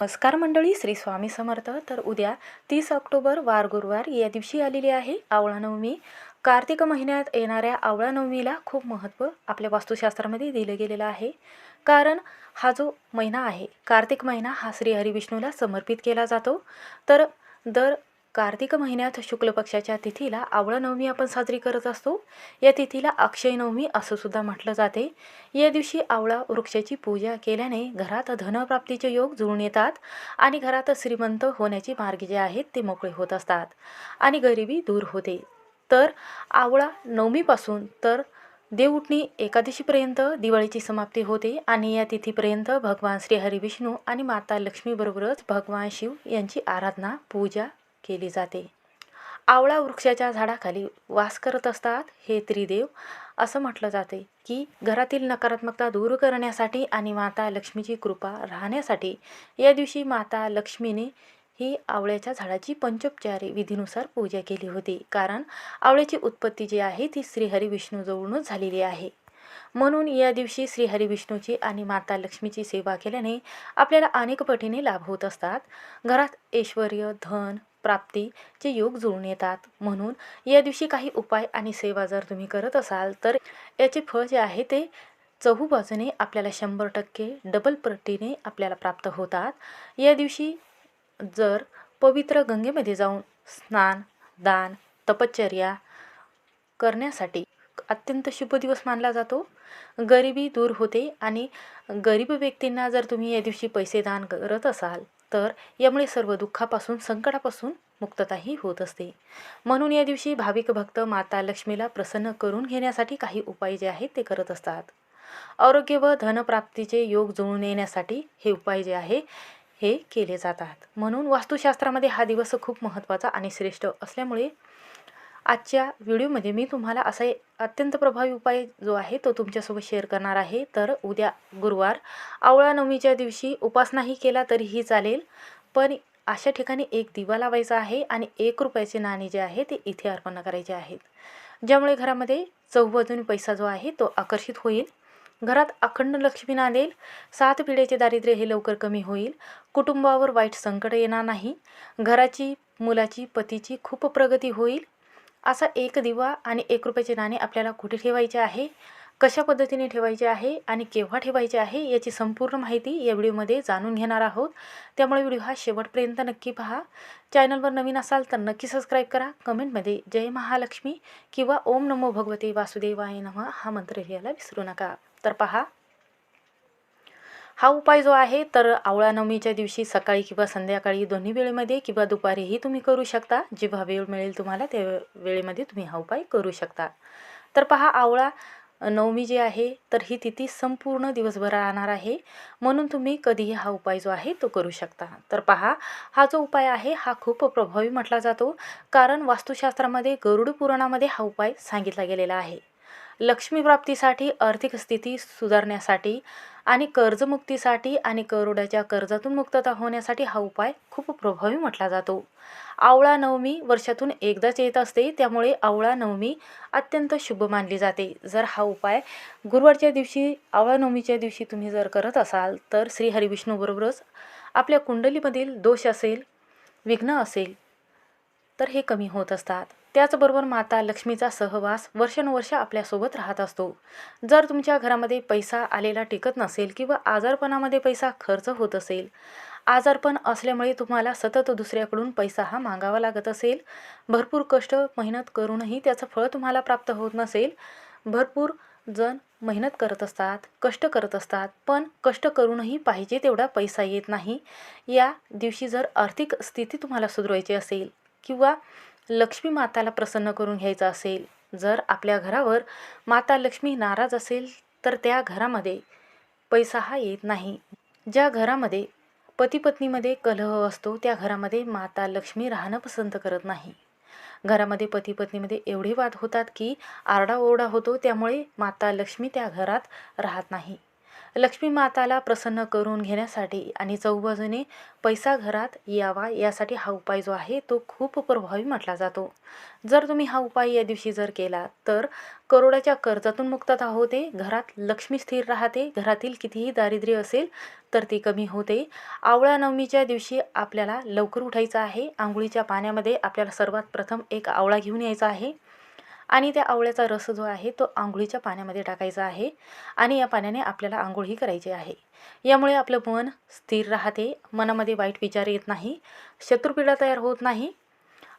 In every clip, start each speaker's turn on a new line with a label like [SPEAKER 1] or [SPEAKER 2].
[SPEAKER 1] नमस्कार मंडळी श्री स्वामी समर्थ. तर उद्या तीस ऑक्टोबर वार गुरुवार या दिवशी आलेली आहे आवळा नवमी. कार्तिक महिन्यात येणाऱ्या आवळा नवमीला खूप महत्त्व आपल्या वास्तुशास्त्रामध्ये दिलं गेलेलं आहे. कारण हा जो महिना आहे कार्तिक महिना हा श्री हरिविष्णूला समर्पित केला जातो. तर दर कार्तिक महिन्यात शुक्ल पक्षाच्या तिथीला आवळा नवमी आपण साजरी करत असतो. या तिथीला अक्षय नवमी असं सुद्धा म्हटलं जाते. या दिवशी आवळा वृक्षाची पूजा केल्याने घरात धनप्राप्तीचे योग जुळून येतात आणि घरात श्रीमंत होण्याचे मार्ग जे आहेत ते मोकळे होत असतात आणि गरिबी दूर होते. तर आवळा नवमीपासून तर देवउठणी एकादशीपर्यंत दिवाळीची समाप्ती होते आणि या तिथीपर्यंत भगवान श्री हरिविष्णू आणि माता लक्ष्मीबरोबरच भगवान शिव यांची आराधना पूजा केली जाते. आवळा वृक्षाच्या झाडाखाली वास करत असतात हे त्रिदेव. असं म्हटलं जाते की घरातील नकारात्मकता दूर करण्यासाठी आणि माता लक्ष्मीची कृपा राहण्यासाठी या दिवशी माता लक्ष्मीने ही आवळ्याच्या झाडाची पंचोपचारी विधीनुसार पूजा केली होती. कारण आवळ्याची उत्पत्ती जी आहे ती श्रीहरी विष्णूजवळूनच झालेली आहे. म्हणून या दिवशी श्रीहरी विष्णूची आणि माता लक्ष्मीची सेवा केल्याने आपल्याला अनेक पटीने लाभ होत असतात. घरात ऐश्वर धन प्राप्तीचे योग जुळून येतात. म्हणून या दिवशी काही उपाय आणि सेवा जर तुम्ही करत असाल तर याचे फळ जे आहे ते चहू बाजूने आपल्याला शंभर टक्के डबल पटीने आपल्याला प्राप्त होतात. या दिवशी जर पवित्र गंगेमध्ये जाऊन स्नान दान तपश्चर्या करण्यासाठी अत्यंत शुभ दिवस मानला जातो. गरिबी दूर होते आणि गरीब व्यक्तींना जर तुम्ही या दिवशी पैसे दान करत असाल तर यामुळे सर्व दुःखापासून संकटापासून मुक्तताही होत असते. म्हणून या दिवशी भाविक भक्त माता लक्ष्मीला प्रसन्न करून घेण्यासाठी काही उपाय जे आहेत ते करत असतात. आरोग्य व धनप्राप्तीचे योग जुळून येण्यासाठी हे उपाय जे आहे हे केले जातात. म्हणून वास्तुशास्त्रामध्ये हा दिवस खूप महत्त्वाचा आणि श्रेष्ठ असल्यामुळे आजच्या व्हिडिओमध्ये मी तुम्हाला असा अत्यंत प्रभावी उपाय जो आहे तो तुमच्यासोबत शेअर करणार आहे. तर उद्या गुरुवार आवळा नवमीच्या दिवशी उपासनाही केला तरीही चालेल. पण अशा ठिकाणी एक दिवा लावायचा आहे आणि एक रुपयाचे नाणे जे आहे ते इथे अर्पण करायचे आहेत. ज्यामुळे घरामध्ये चौबाजूने पैसा जो आहे तो आकर्षित होईल. घरात अखंड लक्ष्मी नांदेल सात पिढ्याचे दारिद्र्य हे लवकर कमी होईल. कुटुंबावर वाईट संकट येणार नाही. घराची मुलाची पतीची खूप प्रगती होईल. असा एक दिवा आणि एक रुपयाचे नाणे आपल्याला कुठे ठेवायचे आहे? कशा पद्धतीने ठेवायचे आहे आणि केव्हा ठेवायचे आहे याची संपूर्ण माहिती या व्हिडिओमध्ये जाणून घेणार आहोत. त्यामुळे व्हिडिओ हा शेवटपर्यंत नक्की पहा. चॅनलवर नवीन असाल तर नक्की सबस्क्राईब करा. कमेंटमध्ये जय महालक्ष्मी किंवा ओम नमो भगवते वासुदेवाय नम हा मंत्र लिहायला विसरू नका. तर पहा. हा उपाय जो आहे तर आवळा नवमीच्या दिवशी सकाळी किंवा संध्याकाळी दोन्ही वेळेमध्ये किंवा दुपारीही तुम्ही करू शकता. जेव्हा वेळ मिळेल तुम्हाला त्या वेळेमध्ये तुम्ही हा उपाय करू शकता. तर पहा आवळा नवमी जी आहे तर ही तिथी संपूर्ण दिवसभर राहणार आहे. म्हणून तुम्ही कधीही हा उपाय जो आहे तो करू शकता. तर पहा हा जो उपाय आहे हा खूप प्रभावी म्हटला जातो. कारण वास्तुशास्त्रामध्ये गरुड पुराणामध्ये हा उपाय सांगितला गेलेला आहे. लक्ष्मीप्राप्तीसाठी आर्थिक स्थिती सुधारण्यासाठी आणि कर्जमुक्तीसाठी आणि करोड्याच्या कर्जातून मुक्तता होण्यासाठी हा उपाय खूप प्रभावी म्हटला जातो. आवळा नवमी वर्षातून एकदाच येत असते त्यामुळे आवळा नवमी अत्यंत शुभ मानली जाते. जर हा उपाय गुरुवारच्या दिवशी आवळा नवमीच्या दिवशी तुम्ही जर करत असाल तर श्री हरिविष्णूबरोबरच आपल्या कुंडलीमधील दोष असेल विघ्न असेल तर हे कमी होत असतात. त्याचबरोबर माता लक्ष्मीचा सहवास वर्षानुवर्ष आपल्यासोबत राहत असतो. जर तुमच्या घरामध्ये पैसा आलेला टिकत नसेल किंवा आजारपणामध्ये पैसा खर्च होत असेल आजारपण असल्यामुळे तुम्हाला सतत दुसऱ्याकडून पैसा हा मागावा लागत असेल. भरपूर कष्ट मेहनत करूनही त्याचं फळ तुम्हाला प्राप्त होत नसेल. भरपूर जण मेहनत करत असतात कष्ट करत असतात पण कष्ट करूनही पाहिजे तेवढा पैसा येत नाही. या दिवशी जर आर्थिक स्थिती तुम्हाला सुधरवायची असेल किंवा लक्ष्मी माताला प्रसन्न करून घ्यायचं असेल जर आपल्या घरावर माता लक्ष्मी नाराज असेल तर त्या घरामध्ये पैसा हा येत नाही. ज्या घरामध्ये पती पत्नीमध्ये कलह असतो त्या घरामध्ये माता लक्ष्मी राहणं पसंत करत नाही. घरामध्ये पती पत्नीमध्ये एवढे वाद होतात की आरडाओरडा होतो त्यामुळे माता लक्ष्मी त्या घरात राहत नाही. लक्ष्मी माताला प्रसन्न करून घेण्यासाठी आणि चौबाजूने पैसा घरात यावा यासाठी हा उपाय जो आहे तो खूप प्रभावी म्हटला जातो. जर तुम्ही हा उपाय या दिवशी जर केला तर करोडाच्या कर्जातून मुक्तता होते घरात लक्ष्मी स्थिर राहते घरातील कितीही दारिद्र्य असेल तर ती कमी होते. आवळा नवमीच्या दिवशी आपल्याला लवकर उठायचं आहे आंघोळीच्या पाण्यामध्ये आपल्याला सर्वात प्रथम एक आवळा घेऊन यायचा आहे. आणि त्या आवळ्याचा रस जो आहे तो आंघोळीच्या पाण्यामध्ये टाकायचा आहे आणि या पाण्याने आपल्याला आंघोळही करायची आहे. यामुळे आपलं मन स्थिर राहते मनामध्ये वाईट विचार येत नाही शत्रुपीडा तयार होत नाही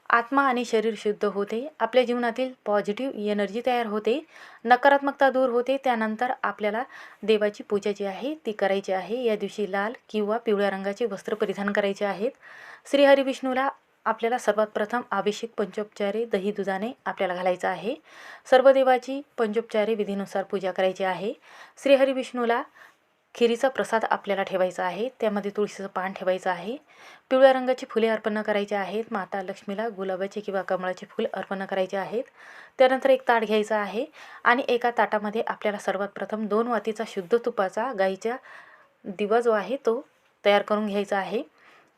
[SPEAKER 1] आत्मा आणि शरीर शुद्ध होते आपल्या जीवनातील पॉझिटिव्ह एनर्जी तयार होते नकारात्मकता दूर होते त्यानंतर आपल्याला देवाची पूजा जी आहे ती करायची आहे. या दिवशी लाल किंवा पिवळ्या रंगाचे वस्त्र परिधान करायचे आहेत. श्रीहरी विष्णूला आपल्याला सर्वात प्रथम अभिषेक पंचोपचारे दही दुधाने आपल्याला घालायचं आहे. सर्व देवाची पंचोपचारे विधीनुसार पूजा करायची आहे. श्रीहरी विष्णूला खिरीचा प्रसाद आपल्याला ठेवायचा आहे. त्यामध्ये तुळशीचं पान ठेवायचं आहे. पिवळ्या रंगाची फुले अर्पण करायची आहेत. माता लक्ष्मीला गुलाबाचे किंवा कमळाचे फुल अर्पण करायचे आहेत. त्यानंतर एक ताट घ्यायचं आहे आणि एका ताटामध्ये आपल्याला सर्वात प्रथम दोन वातीचा शुद्ध तुपाचा गाईच्या दिवा जो आहे तो तयार करून घ्यायचा आहे.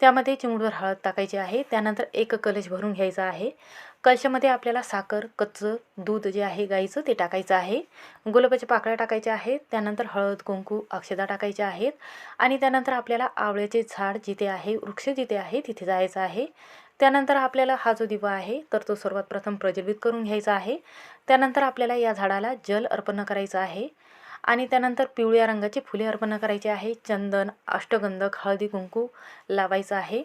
[SPEAKER 1] त्यामध्ये चिमूटभर हळद टाकायची आहे. त्यानंतर एक कलश भरून घ्यायचा आहे. कलशामध्ये आपल्याला साखर कच्चं दूध जे आहे गाईचं ते टाकायचं आहे. गुलाबाच्या पाकळ्या टाकायच्या आहेत. त्यानंतर हळद कुंकू अक्षदा टाकायच्या आहेत. आणि त्यानंतर आपल्याला आवळ्याचे झाड जिथे आहे वृक्ष जिथे आहे तिथे जायचं आहे. त्यानंतर आपल्याला हा जो दिवा आहे तर तो सर्वात प्रथम प्रज्वलित करून घ्यायचा आहे. त्यानंतर आपल्याला या झाडाला जल अर्पण करायचं आहे. आणि त्यानंतर पिवळ्या रंगाची फुले अर्पण करायची आहे. चंदन अष्टगंधक हळदी कुंकू लावायचं आहे.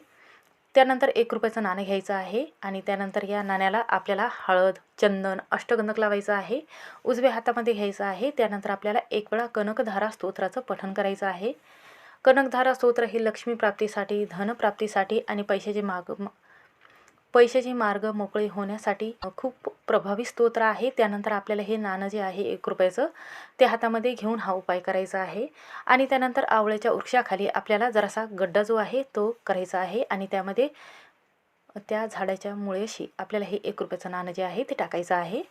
[SPEAKER 1] त्यानंतर एक रुपयाचं नाणं घ्यायचं आहे आणि त्यानंतर या नाण्याला आपल्याला हळद चंदन अष्टगंधक लावायचं आहे. उजव्या हातामध्ये घ्यायचं आहे. त्यानंतर आपल्याला एक वेळा कनकधारा स्तोत्राचं पठण करायचं आहे. कनकधारा स्तोत्र हे लक्ष्मीप्राप्तीसाठी धनप्राप्तीसाठी आणि पैशाचे माग पैशाचे मार्ग मोकळे होण्यासाठी खूप प्रभावी स्तोत्र आहे. त्यानंतर आपल्याला हे नाणं जे आहे एक रुपयाचं ते हातामध्ये घेऊन हा उपाय करायचा आहे. आणि त्यानंतर आवळ्याच्या वृक्षाखाली आपल्याला जरासा गड्डा जो आहे तो करायचा आहे. आणि त्यामध्ये त्या झाडाच्या मुळेशी आपल्याला हे एक रुपयाचं नाणं जे आहे ते टाकायचं आहे.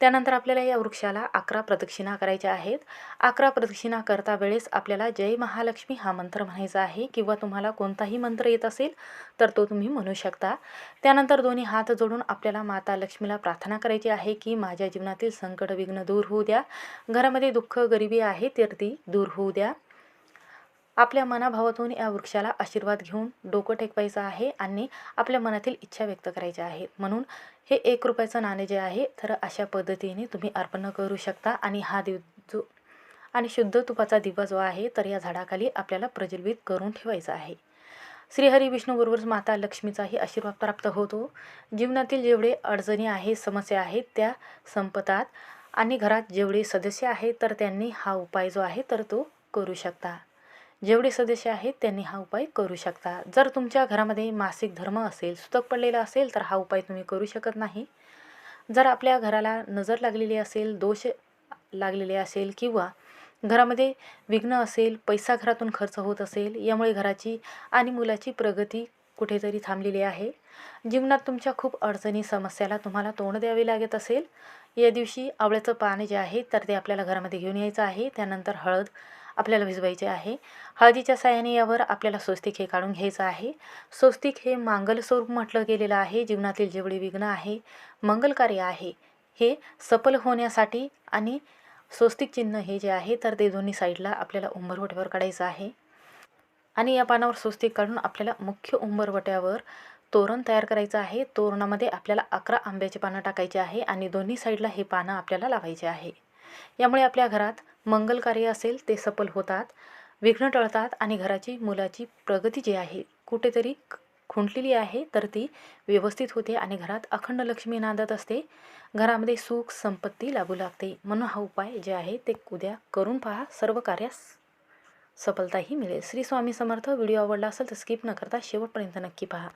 [SPEAKER 1] त्यानंतर आपल्याला या वृक्षाला अकरा प्रदक्षिणा करायच्या आहेत. अकरा प्रदक्षिणा करता वेळेस आपल्याला जय महालक्ष्मी हा मंत्र म्हणायचा आहे किंवा तुम्हाला कोणताही मंत्र येत असेल तर तो तुम्ही म्हणू शकता. त्यानंतर दोन्ही हात जोडून आपल्याला माता लक्ष्मीला प्रार्थना करायची आहे की माझ्या जीवनातील संकट विघ्न दूर होऊ द्या. घरामध्ये दुःख गरिबी आहे तर ती दूर होऊ द्या. आपल्या मनाभावातून या वृक्षाला आशीर्वाद घेऊन डोकं टेकवायचं आहे आणि आपल्या मनातील इच्छा व्यक्त करायच्या आहेत. म्हणून हे एक रुपयाचं नाणे जे आहे तर अशा पद्धतीने तुम्ही अर्पण करू शकता आणि हा दिव जो आणि शुद्ध तुपाचा दिवा जो आहे तर या झाडाखाली आपल्याला प्रज्वलित करून ठेवायचा आहे. श्रीहरी विष्णूबरोबरच माता लक्ष्मीचाही आशीर्वाद प्राप्त होतो. जीवनातील जेवढे अडचणी आहेत समस्या आहेत त्या संपतात. आणि घरात जेवढे सदस्य आहेत तर त्यांनी हा उपाय जो आहे तर तो करू शकता. जेवढे सदस्य आहेत त्यांनी हा उपाय करू शकता. जर तुमच्या घरामध्ये मासिक धर्म असेल सुतक पडलेला असेल तर हा उपाय तुम्ही करू शकत नाही. जर आपल्या घराला नजर लागलेली असेल दोष लागलेले असेल किंवा घरामध्ये विघ्न असेल पैसा घरातून खर्च होत असेल यामुळे घराची आणि मुलाची प्रगती कुठेतरी थांबलेली आहे. जीवनात तुमच्या खूप अडचणी समस्याला तुम्हाला तोंड द्यावे लागत असेल. या दिवशी आवळ्याचं पाणी जे आहे तर ते आपल्याला घरामध्ये घेऊन यायचं आहे. त्यानंतर हळद आपल्याला भिजवायचे आहे. हळदीच्या साह्याने यावर आपल्याला स्वस्तिक हे काढून घ्यायचं आहे. स्वस्तिक हे मांगलस्वरूप म्हटलं गेलेलं आहे. जीवनातील जेवढे विघ्न आहे मंगलकार्य आहे. हे सफल होण्यासाठी आणि स्वस्तिक चिन्ह हे जे आहे तर ते दोन्ही साईडला आपल्याला उंबरवट्यावर काढायचं आहे. आणि या पानावर स्वस्तिक काढून आपल्याला मुख्य उंबरवट्यावर तोरण तयार करायचं आहे. तोरणामध्ये आपल्याला अकरा आंब्याचे पानं टाकायचे आहे आणि दोन्ही साईडला हे पानं आपल्याला लावायचे आहे. यामुळे आपल्या घरात मंगल कार्य असेल ते सफल होतात. विघ्न टळतात आणि घराची मुलाची प्रगती जी आहे कुठेतरी खुंटलेली आहे तर ती व्यवस्थित होते आणि घरात अखंड लक्ष्मी नांदत असते. घरामध्ये सुख संपत्ती लागू लागते. म्हणून हा उपाय जे आहे ते उद्या करून पहा. सर्व कार्यास सफलताही मिळेल. श्री स्वामी समर्थ. व्हिडिओ आवडला असेल तर स्किप न करता शेवटपर्यंत नक्की पहा.